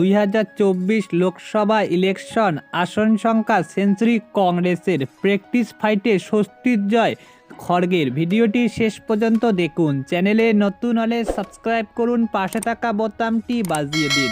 দুই হাজার চব্বিশ লোকসভা ইলেকশন আসন সংখ্যা সেঞ্চুরি কংগ্রেসের প্র্যাকটিস ফাইটে স্বস্তির জয় খড়গের। ভিডিওটি শেষ পর্যন্ত দেখুন। চ্যানেলে নতুন হলে সাবস্ক্রাইব করুন, পাশে থাকা বোতামটি বাজিয়ে দিন।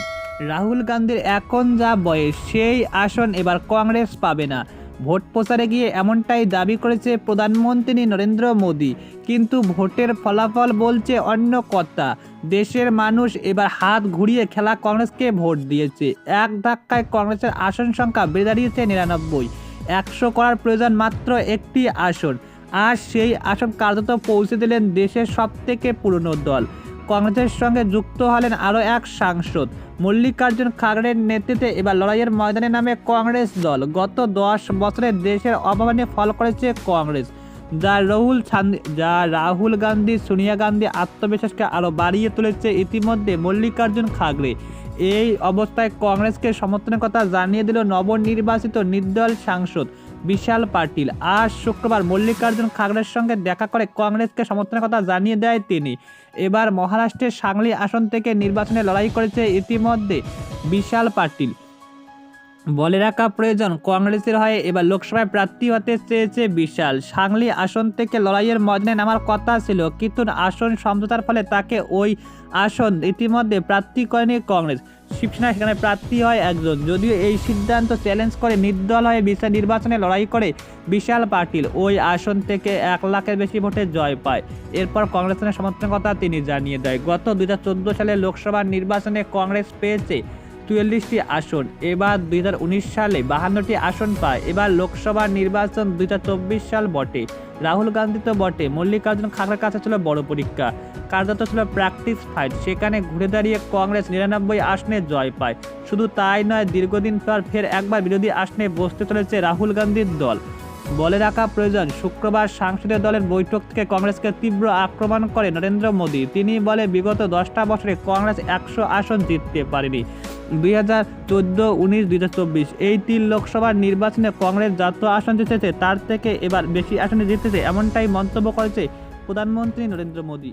রাহুল গান্ধীর এখন যা বয়স, সেই আসন এবার কংগ্রেস পাবে না। ভোট প্রচারে গিয়ে এমনটাই দাবি করেছে প্রধানমন্ত্রী নরেন্দ্র মোদী। কিন্তু ভোটের ফলাফল বলছে অন্য কথা। দেশের মানুষ এবার হাত ঘুরিয়ে খেলা কংগ্রেসকে ভোট দিয়েছে। এক ধাক্কায় কংগ্রেসের আসন সংখ্যা বেড়ে দাঁড়িয়েছে নিরানব্বই। একশো করার প্রয়োজন মাত্র একটি আসন। আর সেই আসন কার্যত পৌঁছে দিলেন দেশের সবথেকে পুরনো দল। কংগ্রেসের সঙ্গে যুক্ত হলেন আরও এক সাংসদ। মল্লিকার্জুন খাগড়ের নেতৃত্বে এবার লড়াইয়ের ময়দানে নামে কংগ্রেস দল। গত দশ বছরে দেশের অভাবনীয় ফল করেছে কংগ্রেস। যা রাহুল যা রাহুল গান্ধী, সোনিয়া গান্ধী আত্মবিশ্বাসকে আরও বাড়িয়ে তুলেছে ইতিমধ্যে মল্লিকার্জুন খাগড়ে। এই অবস্থায় কংগ্রেসকে সমর্থনের কথা জানিয়ে দিল নবনির্বাচিত নির্দল সাংসদ। বিশাল পাটিল আজ শুক্রবার মল্লিকার্জুন খাগড়ের সঙ্গে দেখা করে কংগ্রেসকে সমর্থনের কথা জানিয়ে দেয় তিনি। এবার মহারাষ্ট্রের সাংলি আসন থেকে নির্বাচনে লড়াই করেছে ইতিমধ্যে বিশাল পাটিল বলে রাখা প্রয়োজন। কংগ্রেসের হয়ে এবার লোকসভায় প্রার্থী হতে চেয়েছে বিশাল। সাংলি আসন থেকে লড়াইয়ের ময়দানে নামার কথা ছিল। কিন্তু আসন সমঝোতার ফলে তাকে ওই আসন ইতিমধ্যে প্রার্থী করেনি কংগ্রেস। শিবসেনা সেখানে প্রার্থী হয় একজন। যদিও এই সিদ্ধান্ত চ্যালেঞ্জ করে নির্দল হয়ে বিশাল নির্বাচনে লড়াই করে বিশাল পাটিল ওই আসন থেকে এক লাখের বেশি ভোটে জয় পায়। এরপর কংগ্রেসের সমর্থনের কথা তিনি জানিয়ে দেয়। গত দু হাজার চোদ্দ সালে লোকসভা নির্বাচনে কংগ্রেস পেয়েছে চুয়াল্লিশটি আসন। এবার দুই হাজার উনিশ সালে বাহান্নটি আসন পায়। এবার লোকসভা নির্বাচন দুই হাজার চব্বিশ সাল বটে। রাহুল গান্ধী তো বটে। মল্লিকার্জুন খাগড়ার কাছে ছিল বড় পরীক্ষা। কার্যত ছিল প্র্যাকটিস ফাইট। সেখানে ঘুরে দাঁড়িয়ে কংগ্রেস নিরানব্বই আসনে জয় পায়। শুধু তাই নয়, দীর্ঘদিন পর ফের একবার বিরোধী আসনে বসতে চলেছে রাহুল গান্ধীর দল। বলে রাখা প্রয়োজন। শুক্রবার সাংসদীয় দলের বৈঠক থেকে কংগ্রেসকে তীব্র আক্রমণ করে নরেন্দ্র মোদী। তিনি বলে, বিগত দশটা বছরে কংগ্রেস একশো আসন জিততে পারেনি। দুই হাজার চোদ্দ, উনিশ, দুই হাজার চব্বিশ, এই তিন লোকসভার নির্বাচনে কংগ্রেস যত আসন জিতেছে, তার থেকে এবার বেশি আসনে জিতেছে, এমনটাই মন্তব্য করেছে প্রধানমন্ত্রী নরেন্দ্র মোদী।